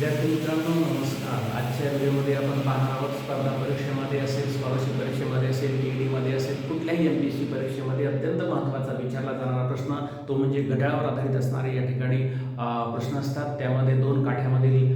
विद्यार्थी मित्रांनो नमस्कार. आजच्या व्हिडिओमध्ये आपण पाहणार आहोत स्पर्धा परीक्षेमध्ये असेल स्कॉलरशिप परीक्षेमध्ये असेल टी डीमध्ये असेल कुठल्याही एम पी सी परीक्षेमध्ये अत्यंत महत्त्वाचा विचारला जाणारा प्रश्न तो म्हणजे घड्याळावर आधारित असणारे या ठिकाणी प्रश्न असतात. त्यामध्ये दोन काठ्यामधील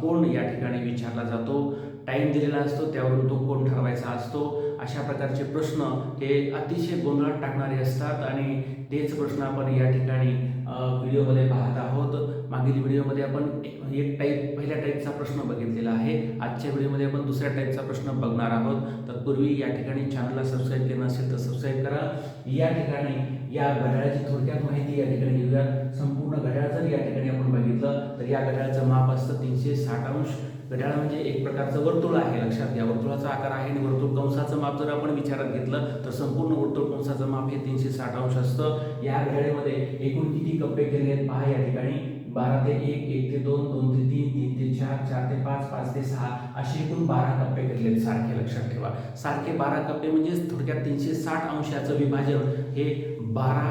कोण या ठिकाणी विचारला जातो. टाईम दिलेला असतो त्यावरून तो कोण ठरवायचा असतो? अशा प्रकारचे प्रश्न हे अतिशय गोंधळात टाकणारे असतात आणि तेच प्रश्न आपण या ठिकाणी व्हिडिओमध्ये पाहत आहोत. मागील व्हिडिओमध्ये आपण एक टाईप पहिल्या टाईपचा प्रश्न बघितलेला आहे. आजच्या व्हिडिओमध्ये आपण दुसऱ्या टाईपचा प्रश्न बघणार आहोत. तत्पूर्वी या ठिकाणी चॅनलला सबस्क्राईब केलं असेल तर सबस्क्राईब करा. या ठिकाणी या घड्याळाची थोडक्यात माहिती या ठिकाणी घेऊया. संपूर्ण घड्याळ जर या ठिकाणी आपण बघितलं तर या घड्याळाचं माप असतं तीनशे साठ अंश. घड्याळ म्हणजे एक प्रकारचं वर्तुळ आहे लक्षात घ्या. वर्तुळाचा आकार आहे आणि वर्तुळ कंसाचं माप जर आपण विचारात घेतलं तर संपूर्ण वर्तुळ कंसाचं माप हे तीनशे साठ अंश असतं. या घड्याळीमध्ये एकूण किती कप्पे केले आहेत? पहा या ठिकाणी. बारा ते एक एक ते दोन दोन ते तीन तीन ते चार चार ते पाच पाच ते सहा असे एकूण बारा कप्पे केलेले आहेत. सारखे लक्षात ठेवा. सारखे बारा कप्पे म्हणजे थोडक्यात तीनशे साठ अंशाचं विभाजन हे बारा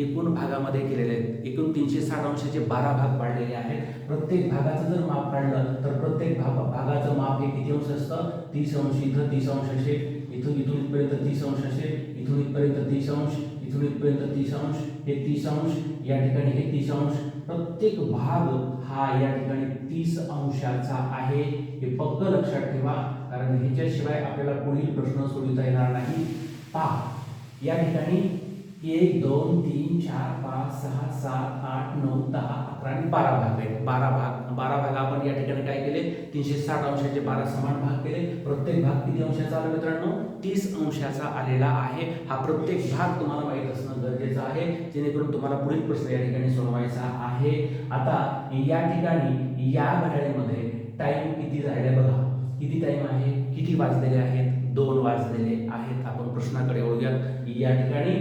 एकूण भागामध्ये केलेले आहेत. एकूण तीनशे साठ अंशाचे बारा भाग पाडलेले आहेत. प्रत्येक भागाचं जर माप काढलं तर प्रत्येक भाग भागाचं माप हे किती अंश असतं? तीस अंश. इथं तीस अंश असेल इथून इथून इथपर्यंत तीस अंश असेल इथून इथपर्यंत तीस अंश. इथून इथपर्यंत तीस अंश हे तीस अंश या ठिकाणी हे तीस अंश. प्रत्येक भाग हा या ठिकाणी तीस अंशाचा आहे. हे पक्क लक्षात ठेवा कारण ह्याच्याशिवाय आपल्याला पुढील प्रश्न सोडवता येणार नाही. पहा या ठिकाणी एक दोन तीन चार पाच सहा सात आठ नऊ दहा आणि बारा भाग आहेत. बारा भाग बारा भाग आपण या ठिकाणी काय केले? तीनशे साठ अंशाचे बारा समान भाग केले. प्रत्येक भाग किती अंशाचा आला मित्रांनो? तीस अंशाचा आलेला आहे. हा प्रत्येक भाग तुम्हाला माहीत असणं गरजेचं आहे. जेणेकरून तुम्हाला पुढील प्रश्न या ठिकाणी सोडवायचा आहे. आता या ठिकाणी या घड्याळीमध्ये टाइम किती झाले बघा. किती टाइम आहे? किती वाजलेले आहेत? दोन वाजलेले आहेत. आपण प्रश्नाकडे वळूयात. या ठिकाणी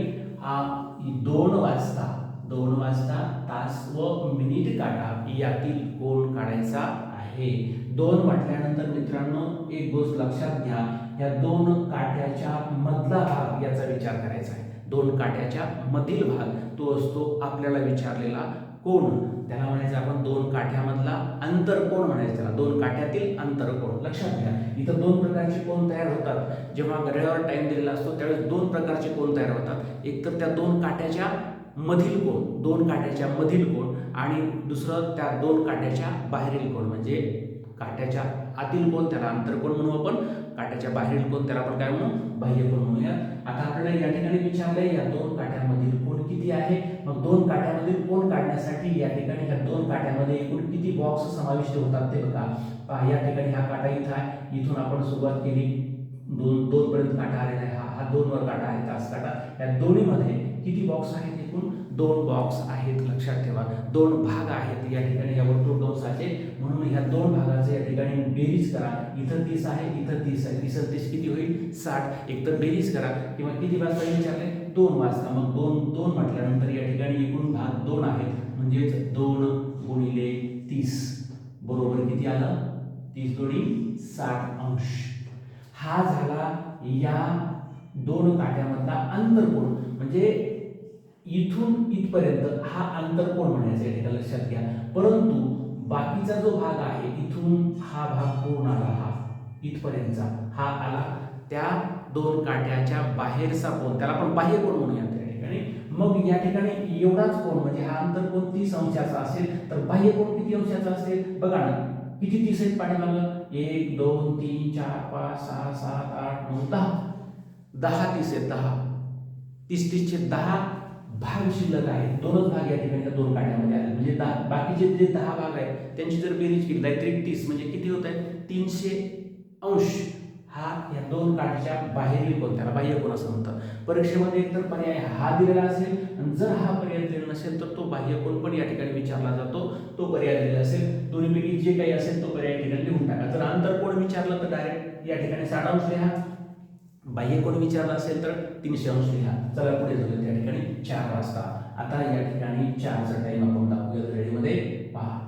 दोन वाजता दोन वाजता तास व मिनिट काटा यातील कोण काढायचा आहे. दोन म्हटल्यानंतर मित्रांनो एक गोष्ट लक्षात घ्या या दोन काट्याच्या मधला भाग याचा विचार करायचा आहे. दोन काट्याच्या मधील भाग तो असतो आपल्याला विचारलेला कोण? त्याला म्हणायचं आपण दोन काठ्यामधला अंतर कोण म्हणायचं त्याला? दोन काठ्यातील अंतर कोण? लक्षात घ्या. इथं दोन प्रकारचे कोण तयार होतात. जेव्हा घड्याळावर टाइम दिलेला असतो त्यावेळेस दोन प्रकारचे कोण तयार होतात. एक तर त्या दोन काठ्याच्या मधील कोण? दोन काट्याच्या मधील कोण? आणि दुसरं त्या दोन काट्याच्या बाहेरील कोण? म्हणजे काट्याच्या आतील कोण? त्याला अंतर कोण म्हणू आपण? काट्याच्या बाहेरील कोण? त्याला आपण काय म्हणू? बाह्य कोण म्हणूया. आता आपल्याला या ठिकाणी विचारलंय या दोन काट्यामधील कोण किती आहे? मग दोन काट्यामधील कोण काढण्यासाठी या ठिकाणी ह्या दोन काट्यामध्ये एकूण किती बॉक्स समाविष्ट होतात ते बघा. पहा या ठिकाणी हा काटा इथं आहे. इथून आपण सुरुवात केली. दोन दोन पर्यंत काटा आलेला आहे. हा हा दोन वर काटा आहे. तास काटा. या दोन्हीमध्ये किती बॉक्स आहेत? एकूण दोन बॉक्स आहेत लक्षात ठेवा. दोन भाग आहेत या ठिकाणी. या वर्तुळ कंसाचे म्हणून ह्या दोन भागाचे या ठिकाणी बेरीज करा. इथं तीस आहे इथं तीस आहे. तीस तीस किती होईल? साठ. एक तर बेरीज करा. किंवा किती वाजता विचारले दोन वाजता. मग दोन दोन म्हटल्यानंतर या ठिकाणी एकूण भाग दोन आहेत. म्हणजेच दोन गुणिले तीस. बरोबर किती आलं? तीस दोन्ही साठ अंश. हा झाला या दोन काट्यामधला अंतरकोण म्हणजे इथून इथपर्यंत हा अंतरकोण म्हणायचा या ठिकाणी लक्षात घ्या. परंतु बाकीचा जो भाग आहे इथून हा भाग पूर्ण आला. हा इथपर्यंतचा. हा आला. त्या दोन काट्याच्या बाहेरचा कोण त्याला आपण बाह्य कोण म्हणूया त्या ठिकाणी. मग या ठिकाणी एवढाच कोण म्हणजे हा अंतरकोण तीस अंशाचा असेल तर बाह्य कोण किती अंशाचा असेल? बघा ना किती तीस आहेत लागलं? एक दोन तीन चार पाच सहा सात आठ नऊ दहा. दहा तीस आहेत दहा. तीस तीसचे दहा भाग शिल्लक आहे. दोनच भाग या ठिकाणी दोन काढण्यामध्ये आले. म्हणजे दहा बाकीचे जे दहा भाग आहेत त्यांची जर बेरीज केली दैत्रिक तीस म्हणजे किती होत आहे तीनशे अंश हा या दोन काठीच्या बाहेरील कोण? त्याला बाह्य कोण असं म्हणतात परीक्षेमध्ये एकतर पर्याय हा दिलेला असेल आणि जर हा पर्याय दिलेला नसेल तर तो बाह्य कोण पण या ठिकाणी विचारला जातो तो पर्याय दिलेला असेल. दोन्हीपैकी जे काही असेल तो पर्याय ठिकाणी लिहून टाका. जर अंतर कोण विचारलं तर डायरेक्ट या ठिकाणी साठ अंश लिहा. बाह्य कोण विचारलं असेल तर तीनशे अंश लिहा. चला पुढे जाऊया त्या ठिकाणी चार वाजता. आता या ठिकाणी चारचा टाइम आपण दाखवूया रेडीमध्ये पहा.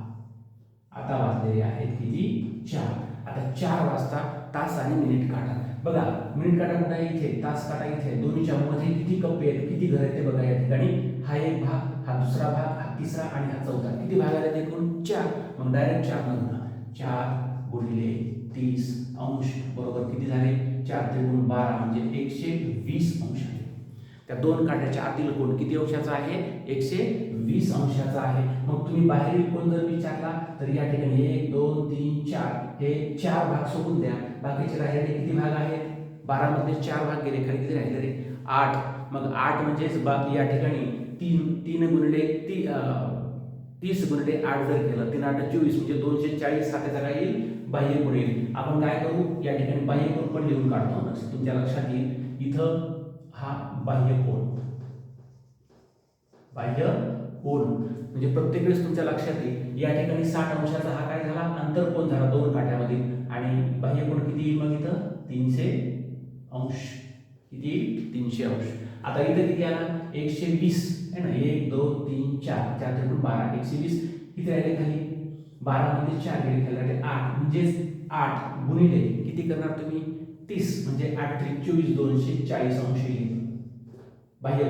आता वाजलेले आहेत किती? चार. आता चार वाजता तास आणि मिनिट काढा. बघा मिनिट काढा कुठे आहे? इथे. तास काढा इथे. दोन्हीच्या मध्ये किती कप्पे आहेत किती घर आहेत ते बघा या ठिकाणी. हा एक भाग हा दुसरा भाग हा तिसरा आणि हा चौथा. किती भाग आले एकूण? चार. मग डायरेक्ट चार नंतर चार गुणिले तीस अंश. बरोबर किती झाले? चार त्रिगुण बारा म्हणजे एकशे वीस अंश आहे. त्या दोन काट्याच्या आतील कोण किती अंशाचा आहे? एकशे वीस अंशाचा आहे. मग तुम्ही बाहेरील कोण जर विचारला तर या ठिकाणी एक दोन तीन चार हे चार भाग सोडून द्या. बाकीचे राहिलेले किती भाग आहेत? बारामध्ये चार भाग गेले खाली किती राहिले रे? आठ. मग आठ म्हणजेच बा या ठिकाणी तीन तीन गुणिले ती तीस गुणिले आठ जर केलं तीन आठ चोवीस म्हणजे दोनशे चाळीस हा त्याचा काय येईल. बाह्य कोण येईल आपण काय करू? या ठिकाणी बाह्य कोण पण लिहून काढतो. लक्ष तुमच्या लक्षात येईल. इथं हा बाह्य कोण बाह्य कोण म्हणजे प्रत्येक वेळेस तुमच्या लक्षात येईल. या ठिकाणी साठ अंशाचा हा काय झाला? अंतर कोण झाला? दोन काट्यामध्ये. आणि बाह्य कोण किती येईल मग इथं? तीनशे अंश. किती येईल? तीनशे अंश. आता इथं किती आला? एकशे वीस. आहे ना? एक दोन तीन चार. चार त्रिकोण बारा. एकशे वीस. किती राहिले खाली? बारा मध्ये चार गेले खाली आठ म्हणजेच आठ गुणिले किती करणार तुम्ही? तीस म्हणजे आठ त्रिक चोवीस दोनशे चाळीस अंश येईल. बाह्य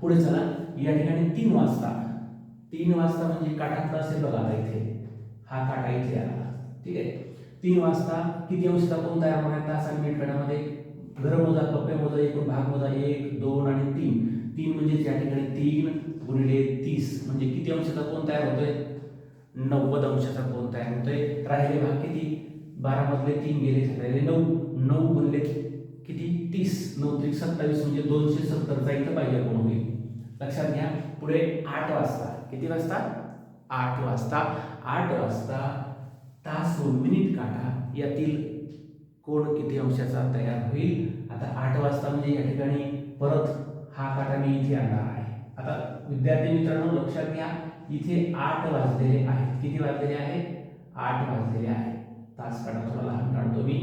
पुढे चला. या ठिकाणी तीन वाजता. तीन वाजता म्हणजे काटातला असेल बघा आता इथे. हा काटा इथे आला. ठीक आहे? तीन वाजता किती अंशचा कोण तयार होणार तास आणि मिनिट काठामध्ये घर मोजा कप्पे मोजा एकूण भाग मोजा एक दोन आणि तीन. तीन म्हणजे या ठिकाणी तीन गुणिले तीस म्हणजे किती अंशाचा कोण तयार होतोय? नव्वद अंशाचा कोण तयार होतोय. राहिले भाग किती? बारा मधले तीन गेले राहिले नऊ. नऊ गुणले किती? तीस. नऊ त्रिक सत्तावीस म्हणजे दोनशे सत्तरचा इथं पाहिजे कोण होईल? लक्षात घ्या. पुढे आठ वाजता. किती वाजता? आठ वाजता. आठ वाजता तास व मिनिट काढा. यातील कोण किती अंशाचा तयार होईल? आता आठ वाजता म्हणजे या ठिकाणी परत हा काटा मी इथे आणला आहे. आता विद्यार्थी मित्रांनो लक्षात घ्या इथे आठ वाजलेले आहेत. किती वाजलेले आहेत? आठ वाजलेले आहेत. तास काढा थोडा लहान काढतो मी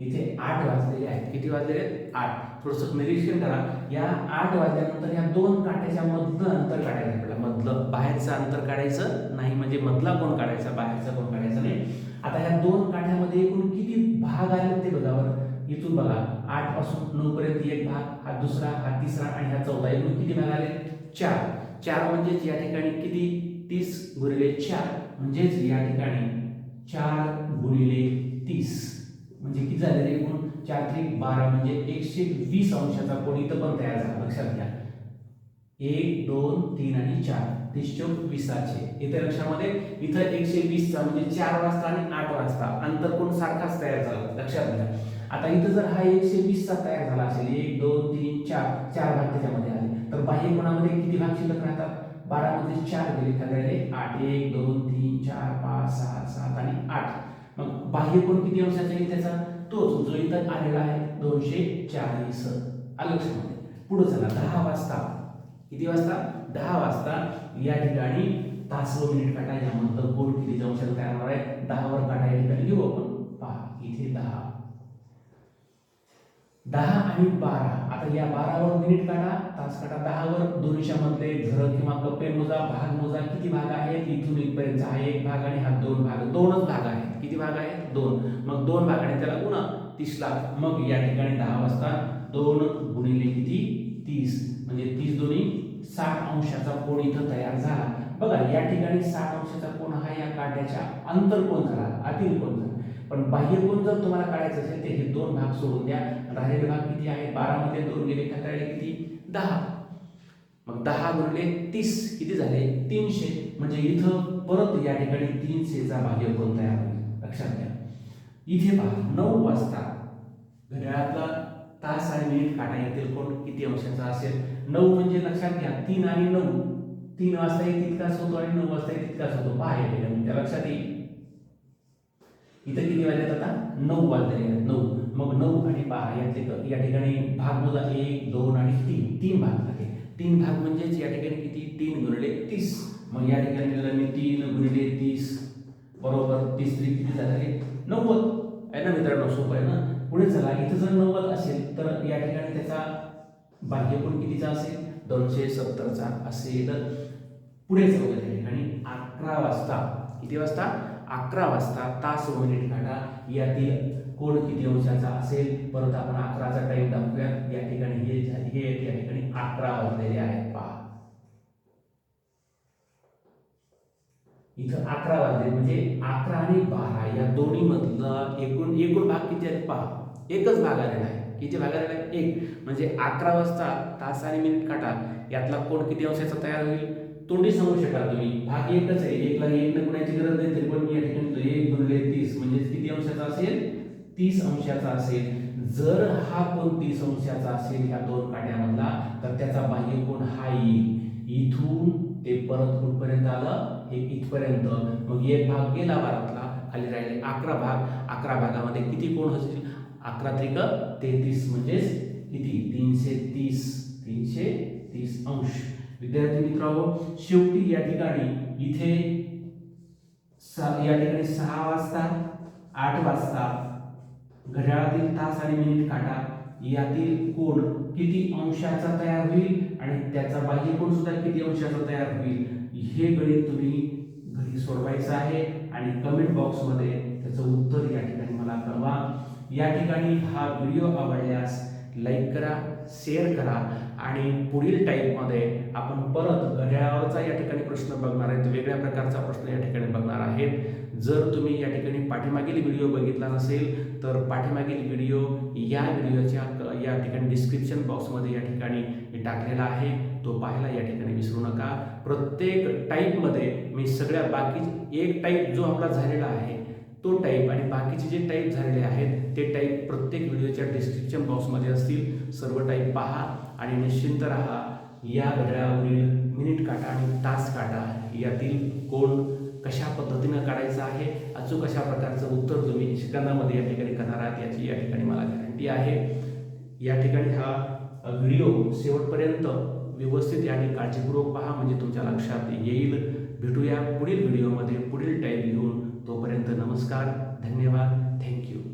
इथे आठ वाजलेले आहेत. किती वाजलेले आहेत? आठ. थोडंसं निरीक्षण करा. या आठ वाजल्यानंतर या दोन काट्याच्या मधलं अंतर काढायचं आपल्याला. मधलं बाहेरचं अंतर काढायचं नाही म्हणजे मधला कोण काढायचा बाहेरचा कोण काढायचा नाही. आता ह्या दोन काठ्यामध्ये एकूण किती भाग आहेत ते बघा इथून बघा आठपासून नऊ पर्यंत एक भाग हा दुसरा हा तिसरा आणि हा चौथा. एकूण किती भाग आले? चार. चार म्हणजेच या ठिकाणी किती? तीस गुणिले चार म्हणजेच या ठिकाणी चार गुणिले तीस. म्हणजे किती झाले एकूण? चार त्रिक बारा म्हणजे एकशे वीस अंशाचा कोण इथं पण तयार झाला. लक्षात घ्या. एक दोन तीन आणि चार. तीस चौक वीसाचे इथे लक्षामध्ये? इथं एकशे वीसचा म्हणजे चार वाजता आणि आठ वाजता. अंतर कोण सारखाच तयार झाला? लक्षात घ्या. आता इथं जर हा एकशे वीसचा तयार झाला असेल एक दोन तीन चार चार भाग त्याच्यामध्ये आले तर बाह्य गुणामध्ये किती भाग शिल्लक राहतात? बारामध्ये चार गेले खाली आठ एक दोन तीन चार पाच सहा सात आणि आठ. मग बाह्य गुण किती अंशाचा येईल त्याचा? तोच जो इथं आलेला आहे दोनशे चाळीस. आलं लक्षामध्ये पुढे चला दहा वाजता. किती वाजता? दहा वाजता. या ठिकाणी तास व मिनिट काटा यामधलं कोण किती अंशाचा तयार होणार आहे? दहावर काटा या ठिकाणी घेऊ आपण. पहा इथे दहा. दहा आणि बारा. आता या बारावर मिनिट काढा. तास काढा. दहावर दोनशे मधले घर किंवा कप्पे मोजा भाग मोजा किती भाग आहेत? इथून इथपर्यंत हा एक भाग आणि हा दोन भाग. दोनच भाग आहेत. किती भाग आहेत? दोन. मग दोन भागाने त्याला गुणा तीस लाख. मग या ठिकाणी दहा वाजता दोन गुणिले किती? तीस. म्हणजे तीस दोन्ही साठ अंशाचा कोण इथं तयार झाला. बघा या ठिकाणी साठ अंशाचा कोण हा या काट्याच्या अंतर कोण झाला. आतील कोण झाला. पण बाह्य कोण जर तुम्हाला काढायचं असेल तर हे दोन भाग सोडून द्या. राहिलेले भाग किती आहे बारामध्ये दोन गेले खाताळे किती? दहा. मग दहा गुणले तीस किती झाले? तीनशे. म्हणजे इथं परत या ठिकाणी तीनशेचा बाह्य कोण तयार होईल. लक्षात घ्या. इथे पहा नऊ वाजता घड्याळातला तास आणि मिनिट काटा येतील कोण? किती अंशाचा असेल? नऊ म्हणजे लक्षात घ्या तीन आणि नऊ. तीन वाजताही तितकाच होतो आणि नऊ वाजता तितकाच होतो. पहा या ठिकाणी. त्या लक्षात येईल. इथं किती वाजले आता? नऊ वाजलेले आहेत. नऊ. मग नऊ आणि बारा यातले या ठिकाणी भाग मोजा एक दोन आणि तीन. तीन भाग झाले. तीन भाग म्हणजेच या ठिकाणी किती? तीन गुणिले तीस. मग या ठिकाणी लिहिलं मी तीन गुणिले तीस. बरोबर तीस तरी किती झाले नव्वद. आहे ना मित्रांनो? सोपं आहे ना? पुढे चला. इथं जर नव्वद असेल तर या ठिकाणी त्याचा बाह्य कितीचा असेल? दोनशे सत्तरचा असेल. पुढे चौघ त्या ठिकाणी. अकरा वाजता. किती वाजता? अकरा वाजता तास मिनिट काढा. यातील कोण किती अंशाचा असेल परत आपण अकराचा टाईम दाखवूया या ठिकाणी हे हे या ठिकाणी अकरा वाजलेले आहेत. पहा. इथं अकरा वाजले म्हणजे अकरा आणि बारा या दोन्ही मधलं एकूण एकूण भाग किती आहेत पहा. एकच भाग आलेला आहे किती भाग आलेला आहे एक. म्हणजे अकरा वाजता तास आणि मिनिट काटा यातला कोण किती अंशाचा तयार होईल तोंडी सांगू शकाल तुम्ही. भाग एकच आहे. एकला एक न गुणायची गरज नाही तरी पण मी या ठिकाणी एक गुणले तीस. म्हणजे किती अंशाचा असेल? तीस अंशाचा असेल. जर हा कोण तीस अंशाचा असेल ह्या दोन काट्यामधला तर त्याचा बाह्य कोण हा येईल. इथून ते परत कुठपर्यंत आलं? हे इथपर्यंत. मग एक भाग गेला बारातला खाली राहिले अकरा भाग. अकरा भागामध्ये किती कोण असतील अकरा त्रिक तेहतीस म्हणजेच किती? तीनशे तीस. तीनशे तीस अंश. विद्यार्थी मित्रांनो शेवटी या ठिकाणी इथे या ठिकाणी सहा वाजता आठ वाजता घड्याळातील तास आणि मिनिट काटा यातील कोण किती अंशाचा तयार होईल आणि त्याचा बाह्य कोण सुद्धा किती अंशाचा तयार होईल हे गणित तुम्ही घरी सोडवायचं आहे आणि कमेंट बॉक्समध्ये त्याचं उत्तर या ठिकाणी मला कळवा. या ठिकाणी हा व्हिडिओ आवडल्यास लाईक करा शेअर करा आणि पुढील टाईपमध्ये आपण परत घड्याळावरचा या ठिकाणी प्रश्न बघणार आहेत. वेगळ्या प्रकारचा प्रश्न या ठिकाणी बघणार आहेत. जर तुम्ही या ठिकाणी पाठीमागील व्हिडिओ बघितला नसेल तर पाठीमागील व्हिडिओ या व्हिडिओच्या या ठिकाणी डिस्क्रिप्शन बॉक्समध्ये या ठिकाणी मी टाकलेला आहे. तो पाहायला या ठिकाणी विसरू नका. प्रत्येक टाईपमध्ये मी सगळ्या बाकी एक टाईप जो आपला झालेला आहे तो टाईप आणि बाकीचे जे टाईप झालेले आहेत ते टाईप प्रत्येक व्हिडिओच्या डिस्क्रिप्शन बॉक्समध्ये असतील. सर्व टाईप पहा. आणि निश्चिंत राहा. या घड्याळावरील मिनिट काटा आणि तास काटा यातील कोण कशा पद्धतीनं काढायचं आहे अचूक अशा प्रकारचं उत्तर तुम्ही निष्कर्णामध्ये या ठिकाणी करणार आहात याची या ठिकाणी मला गॅरंटी आहे. या ठिकाणी हा व्हिडिओ शेवटपर्यंत व्यवस्थित आणि काळजीपूर्वक पहा म्हणजे तुमच्या लक्षात येईल. भेटूया पुढील व्हिडिओमध्ये पुढील टाईम घेऊन. तोपर्यंत नमस्कार धन्यवाद थँक्यू